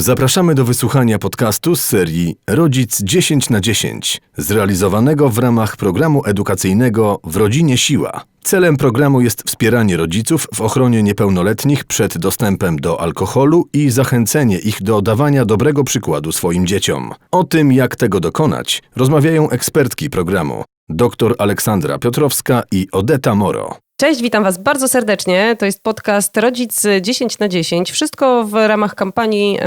Zapraszamy do wysłuchania podcastu z serii Rodzic 10 na 10, zrealizowanego w ramach programu edukacyjnego W Rodzinie Siła. Celem programu jest wspieranie rodziców w ochronie niepełnoletnich przed dostępem do alkoholu i zachęcenie ich do dawania dobrego przykładu swoim dzieciom. O tym, jak tego dokonać, rozmawiają ekspertki programu dr Aleksandra Piotrowska i Odeta Moro. Cześć, witam Was bardzo serdecznie. To jest podcast Rodzic 10 na 10. Wszystko w ramach kampanii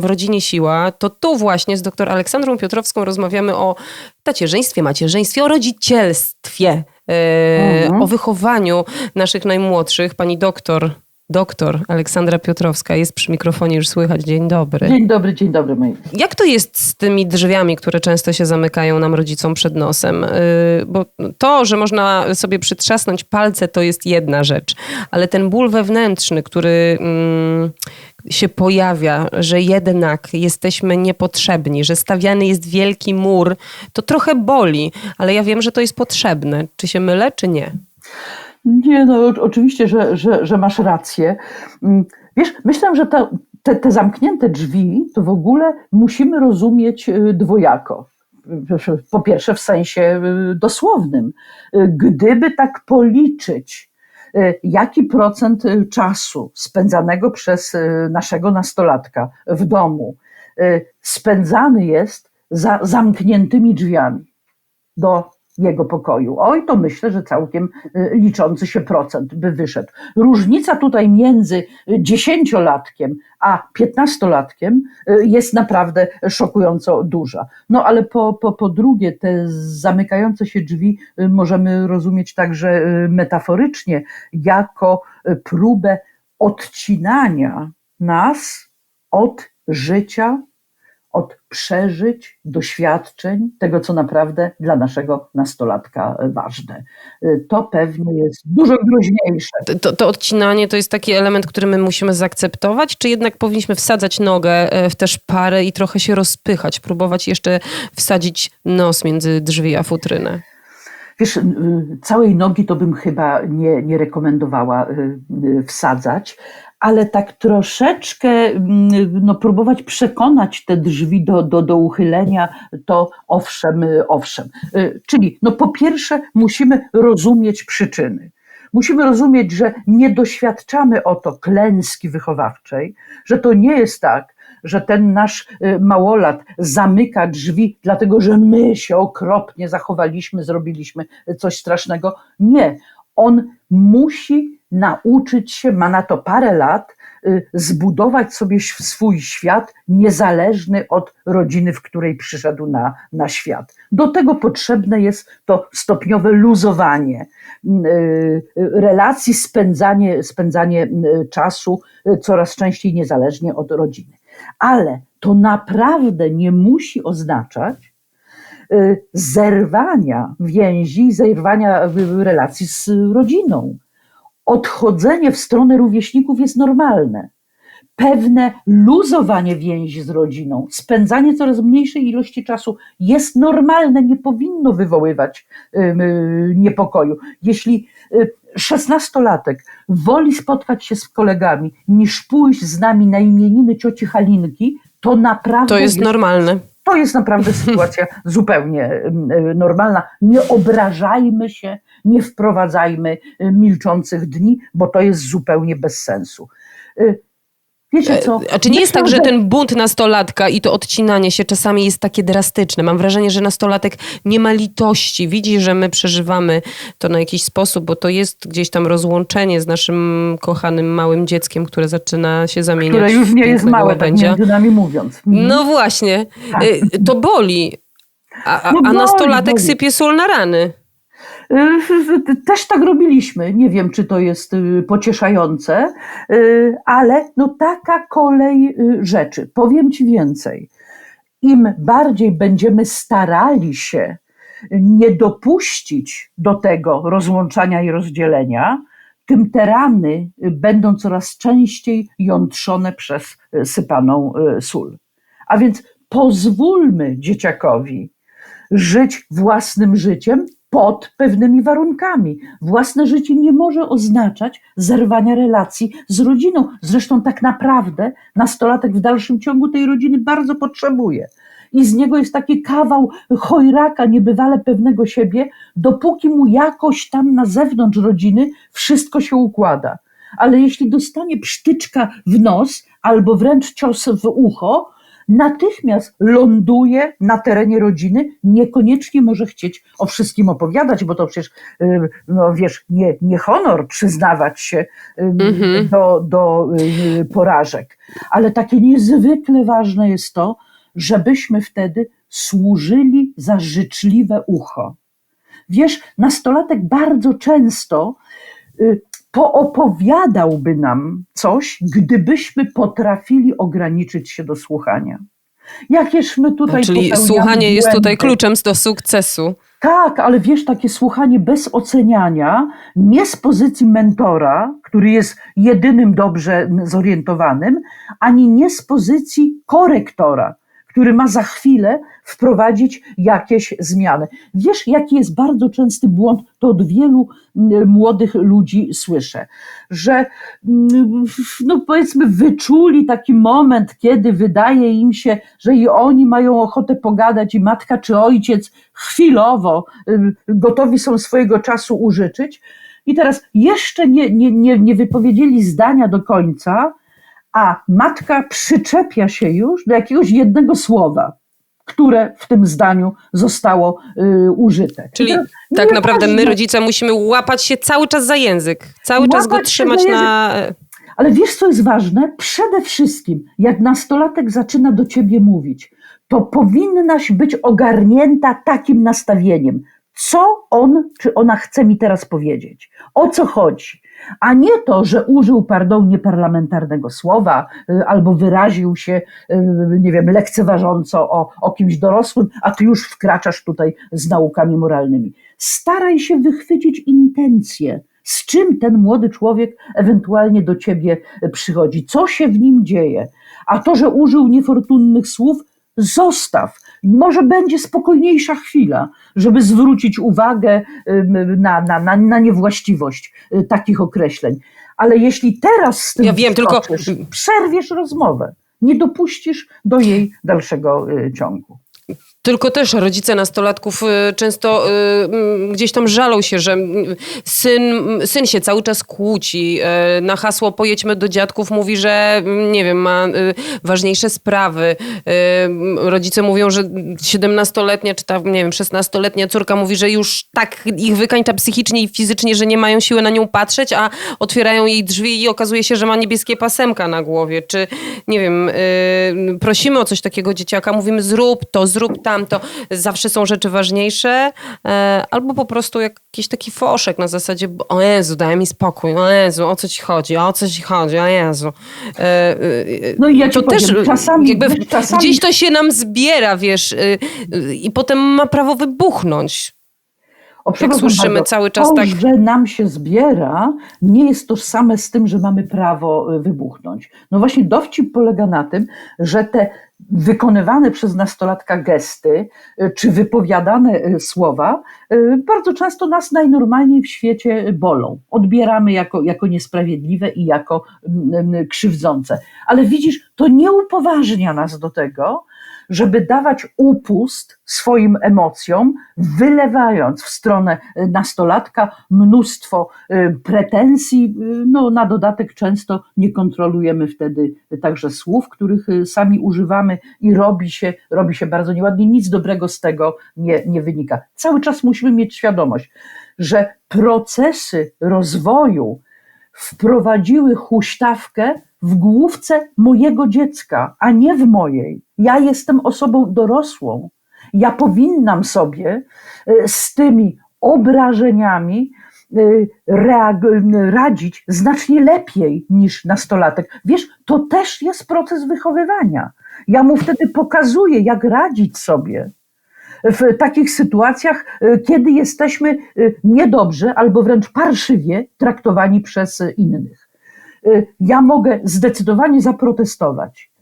W Rodzinie Siła. To tu właśnie z dr Aleksandrą Piotrowską rozmawiamy o tacierzyństwie, macierzyństwie, o rodzicielstwie, e, o wychowaniu naszych najmłodszych. Pani doktor, doktor Aleksandra Piotrowska jest przy mikrofonie, już słychać. Dzień dobry. Dzień dobry, dzień dobry moi. Jak to jest z tymi drzwiami, które często się zamykają nam rodzicom przed nosem? Yy, Bo to, że można sobie przytrzasnąć palce, to jest jedna rzecz, ale ten ból wewnętrzny, który mm, się pojawia, że jednak jesteśmy niepotrzebni, że stawiany jest wielki mur, to trochę boli, ale ja wiem, że to jest potrzebne. Czy się mylę, czy nie? Nie, no oczywiście, że, że, że masz rację. Mm, Wiesz, myślę, że te, te, te zamknięte drzwi to w ogóle musimy rozumieć y, dwojako. Po pierwsze, w sensie y, dosłownym. Y, Gdyby tak policzyć, jaki procent czasu spędzanego przez naszego nastolatka w domu spędzany jest za zamkniętymi drzwiami do jego pokoju. Oj, to myślę, że całkiem y, liczący się procent by wyszedł. Różnica tutaj między dziesięciolatkiem a piętnastolatkiem y, jest naprawdę szokująco duża. No ale po, po, po drugie, te zamykające się drzwi y, możemy rozumieć także metaforycznie jako próbę odcinania nas od życia, od przeżyć, doświadczeń, tego, co naprawdę dla naszego nastolatka ważne. Y, To pewnie jest dużo groźniejsze. To, to odcinanie to jest taki element, który my musimy zaakceptować, czy jednak powinniśmy wsadzać nogę e, w tę szparę i trochę się rozpychać, próbować jeszcze wsadzić nos między drzwi a futrynę? Wiesz, y, całej nogi to bym chyba nie, nie rekomendowała y, y, wsadzać, ale tak troszeczkę mm, no, próbować przekonać te drzwi do, do, do uchylenia, to owszem, y, owszem. Y, Czyli no, po pierwsze musimy rozumieć przyczyny. Musimy rozumieć, że nie doświadczamy oto klęski wychowawczej, że to nie jest tak, że ten nasz y, małolat zamyka drzwi, dlatego że my się okropnie zachowaliśmy, zrobiliśmy coś strasznego. Nie. On musi nauczyć się, ma na to parę lat, y, zbudować sobie swój świat niezależny od rodziny, w której przyszedł na, na świat. Do tego potrzebne jest to stopniowe luzowanie y, y, relacji, spędzanie, spędzanie czasu coraz częściej niezależnie od rodziny. Ale to naprawdę nie musi oznaczać zerwania więzi, zerwania relacji z rodziną. Odchodzenie w stronę rówieśników jest normalne. Pewne luzowanie więzi z rodziną, spędzanie coraz mniejszej ilości czasu jest normalne, nie powinno wywoływać y, niepokoju. Jeśli y, szesnastolatek woli spotkać się z kolegami niż pójść z nami na imieniny cioci Halinki, to naprawdę To jest normalne. To jest naprawdę sytuacja zupełnie y, normalna. Nie obrażajmy się, nie wprowadzajmy y, milczących dni, bo to jest zupełnie bez sensu. Wiecie co? A czy nie jest tak, że ten bunt nastolatka i to odcinanie się czasami jest takie drastyczne? Mam wrażenie, że nastolatek nie ma litości. Widzi, że my przeżywamy to na jakiś sposób, bo to jest gdzieś tam rozłączenie z naszym kochanym małym dzieckiem, które zaczyna się zamieniać które już nie jest małe, tak łabędzia. między nami mówiąc. Mhm. No właśnie, Tak. Y, to boli. A, a, No a boli, nastolatek boli. sypie sól na rany. Y, Też tak robiliśmy. Nie wiem, czy to jest y, pocieszające, y, ale no taka kolej rzeczy. Powiem Ci więcej. Im bardziej będziemy starali się nie dopuścić do tego rozłączania i rozdzielenia, tym te rany będą coraz częściej jątrzone przez sypaną sól. A więc pozwólmy dzieciakowi żyć własnym życiem, pod pewnymi warunkami. Własne życie nie może oznaczać zerwania relacji z rodziną. Zresztą tak naprawdę nastolatek w dalszym ciągu tej rodziny bardzo potrzebuje. I z niego jest taki kawał chojraka niebywale pewnego siebie, dopóki mu jakoś tam na zewnątrz rodziny wszystko się układa. Ale jeśli dostanie psztyczka w nos albo wręcz cios w ucho, natychmiast ląduje na terenie rodziny, niekoniecznie może chcieć o wszystkim opowiadać, bo to przecież, y, no wiesz, nie, nie honor przyznawać się y, Mhm. do, do y, porażek. Ale takie niezwykle ważne jest to, żebyśmy wtedy służyli za życzliwe ucho. Wiesz, nastolatek bardzo często poopowiadałby nam coś, gdybyśmy potrafili ograniczyć się do słuchania. Jakież my tutaj Czyli popełniamy słuchanie jest tutaj błędy. kluczem do sukcesu. Tak, ale wiesz, takie słuchanie bez oceniania, nie z pozycji mentora, który jest jedynym dobrze zorientowanym, ani nie z pozycji korektora, który ma za chwilę wprowadzić jakieś zmiany. Wiesz, jaki jest bardzo częsty błąd, to od wielu mm, młodych ludzi słyszę, że mm, no powiedzmy wyczuli taki moment, kiedy wydaje im się, że i oni mają ochotę pogadać i matka czy ojciec chwilowo y, gotowi są swojego czasu użyczyć i teraz jeszcze nie, nie, nie, nie wypowiedzieli zdania do końca, a matka przyczepia się już do jakiegoś jednego słowa, które w tym zdaniu zostało y, użyte. Czyli teraz tak naprawdę my, rodzice, musimy łapać się cały czas za język. Cały czas go Łapać trzymać na... Ale wiesz, co jest ważne? Przede wszystkim, jak nastolatek zaczyna do ciebie mówić, to powinnaś być ogarnięta takim nastawieniem. Co on czy ona chce mi teraz powiedzieć? O co chodzi? A nie to, że użył, pardon, nieparlamentarnego słowa y, albo wyraził się, y, nie wiem, lekceważąco o, o kimś dorosłym, a ty już wkraczasz tutaj z naukami moralnymi. Staraj się wychwycić intencje, z czym ten młody człowiek ewentualnie do ciebie przychodzi, co się w nim dzieje. A to, że użył niefortunnych słów, zostaw. Może będzie spokojniejsza chwila, żeby zwrócić uwagę na, na, na, na niewłaściwość y, takich określeń. Ale jeśli teraz z tym Ja wiem, tylko- przerwiesz rozmowę, nie dopuścisz do jej dalszego y, ciągu. Tylko też rodzice nastolatków y, często y, gdzieś tam żalą się, że syn, syn się cały czas kłóci. y, Na hasło pojedźmy do dziadków mówi, że nie wiem, ma ważniejsze sprawy. Rodzice mówią, że 17-letnia czy tam, nie wiem, 16-letnia córka mówi, że już tak ich wykańcza psychicznie i fizycznie, że nie mają siły na nią patrzeć, a otwierają jej drzwi i okazuje się, że ma niebieskie pasemka na głowie. Czy, nie wiem, prosimy o coś takiego dzieciaka, mówimy zrób to, zrób tamto. Zawsze są rzeczy ważniejsze. e, Albo po prostu jakiś taki foszek na zasadzie, o Jezu, daj mi spokój, o Jezu, o co ci chodzi, o co ci chodzi, o Jezu. E, e, No i ja ci to powiem, też czasami- jakby czasami- gdzieś to się nam zbiera, wiesz, i potem ma prawo wybuchnąć. O, przepraszam słyszymy bardzo, cały czas to, tak- że nam się zbiera, nie jest tożsame z tym, że mamy prawo y, wybuchnąć. No właśnie dowcip polega na tym, że te wykonywane przez nastolatka gesty, y, czy wypowiadane y, słowa, bardzo często nas najnormalniej w świecie bolą. Odbieramy jako, jako niesprawiedliwe i jako mm, mm, krzywdzące. Ale widzisz, to nie upoważnia nas do tego, żeby dawać upust swoim emocjom, wylewając w stronę y, nastolatka mnóstwo y, pretensji. y, No, na dodatek często nie kontrolujemy wtedy także słów, których sami używamy i robi się, robi się bardzo nieładnie. Nic dobrego z tego nie, nie wynika. Cały czas musimy mieć świadomość, że procesy rozwoju wprowadziły huśtawkę w główce mojego dziecka, a nie w mojej. Ja jestem osobą dorosłą. Ja powinnam sobie y, z tymi obrażeniami y, reag- radzić znacznie lepiej niż nastolatek. Wiesz, to też jest proces wychowywania. Ja mu wtedy pokazuję, jak radzić sobie w takich sytuacjach, y, kiedy jesteśmy y, niedobrze albo wręcz parszywie traktowani przez y, innych. Y, Ja mogę zdecydowanie zaprotestować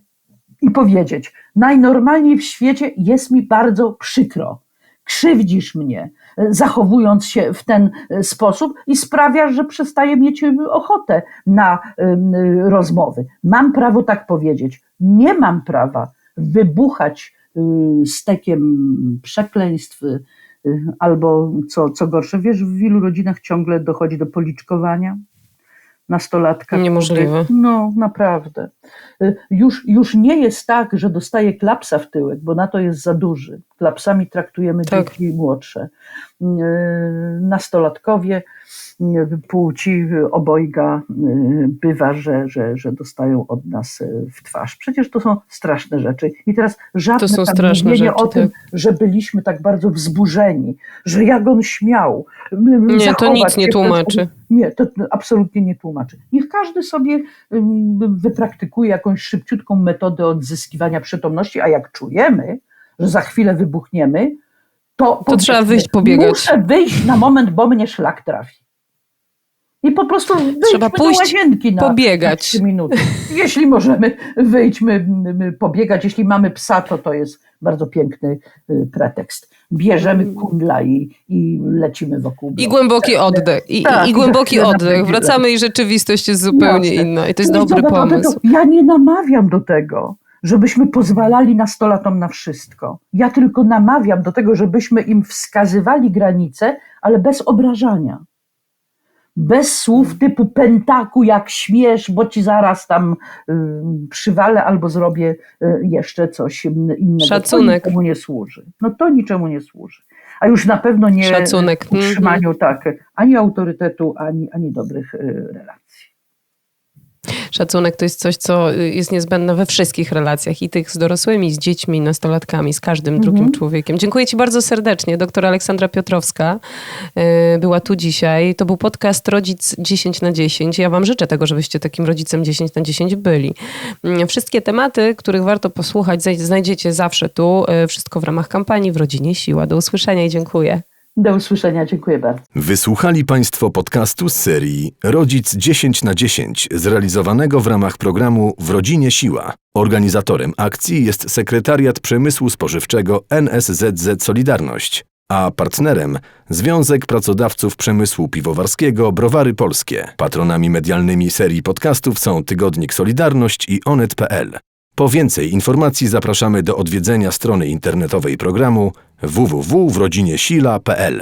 i powiedzieć: Najnormalniej w świecie jest mi bardzo przykro. Krzywdzisz mnie, e, zachowując się w ten e, sposób i sprawia, że przestaje mieć ochotę na rozmowy. Mam prawo tak powiedzieć. Nie mam prawa wybuchać y, stekiem przekleństw y, albo co, co gorsze. Wiesz, w wielu rodzinach ciągle dochodzi do policzkowania nastolatka. Niemożliwe. który- No, naprawdę. Y, Już, już nie jest tak, że dostaje klapsa w tyłek, bo na to jest za duży. Klapsami traktujemy Tak. dzieci młodsze. Y, Nastolatkowie y, płci obojga bywa, że, że, że dostają od nas w twarz. Przecież to są straszne rzeczy. I teraz żadne To są straszne rzeczy, o tym, tak. że byliśmy tak bardzo wzburzeni, że jak on śmiał. Nie, to nic nie tłumaczy. Nie, to absolutnie nie tłumaczy. Niech każdy sobie wypraktykuje jakąś szybciutką metodę odzyskiwania przytomności, a jak czujemy, że za chwilę wybuchniemy, to, To trzeba wyjść pobiegać. Muszę wyjść na moment, bo mnie szlak trafi. I po prostu wyjdźmy Trzeba pójść, do łazienki na, pobiegać. na trzy minuty. Jeśli możemy, wyjdźmy pobiegać. Jeśli mamy psa, to to jest bardzo piękny y, pretekst. Bierzemy kundla i, i lecimy wokół. I bloku. głęboki oddech. I, Tak, i, i i głęboki oddech. Wracamy i rzeczywistość jest zupełnie Jasne. inna. I to jest Nie, dobry pomysł. Ja nie namawiam do tego, żebyśmy pozwalali nastolatom na wszystko. Ja tylko namawiam do tego, żebyśmy im wskazywali granice, ale bez obrażania. Bez słów typu pentaku, jak śmiesz, bo ci zaraz tam y, przywalę albo zrobię y, jeszcze coś mm, innego. Szacunek. To niczemu nie służy. No to niczemu nie służy. A już na pewno nie Szacunek. Mhm. utrzymaniu tak, ani autorytetu, ani, ani dobrych y, relacji. Szacunek to jest coś, co y, jest niezbędne we wszystkich relacjach i tych z dorosłymi, z dziećmi, nastolatkami, z każdym Mhm. drugim człowiekiem. Dziękuję Ci bardzo serdecznie. Doktor Aleksandra Piotrowska y, była tu dzisiaj. To był podcast Rodzic 10 na 10. Ja Wam życzę tego, żebyście takim rodzicem 10 na 10 byli. Mm, Wszystkie tematy, których warto posłuchać, znaj- znajdziecie zawsze tu. y, Wszystko w ramach kampanii w Rodzinie Siła. Do usłyszenia i dziękuję. Do usłyszenia, dziękuję bardzo. Wysłuchali Państwo podcastu z serii Rodzic 10 na 10 zrealizowanego w ramach programu W Rodzinie Siła. Organizatorem akcji jest Sekretariat Przemysłu Spożywczego NSZZ Solidarność, a partnerem Związek Pracodawców Przemysłu Piwowarskiego Browary Polskie. Patronami medialnymi serii podcastów są Tygodnik Solidarność i Onet.pl. Po więcej informacji zapraszamy do odwiedzenia strony internetowej programu www.wrodziniesila.pl.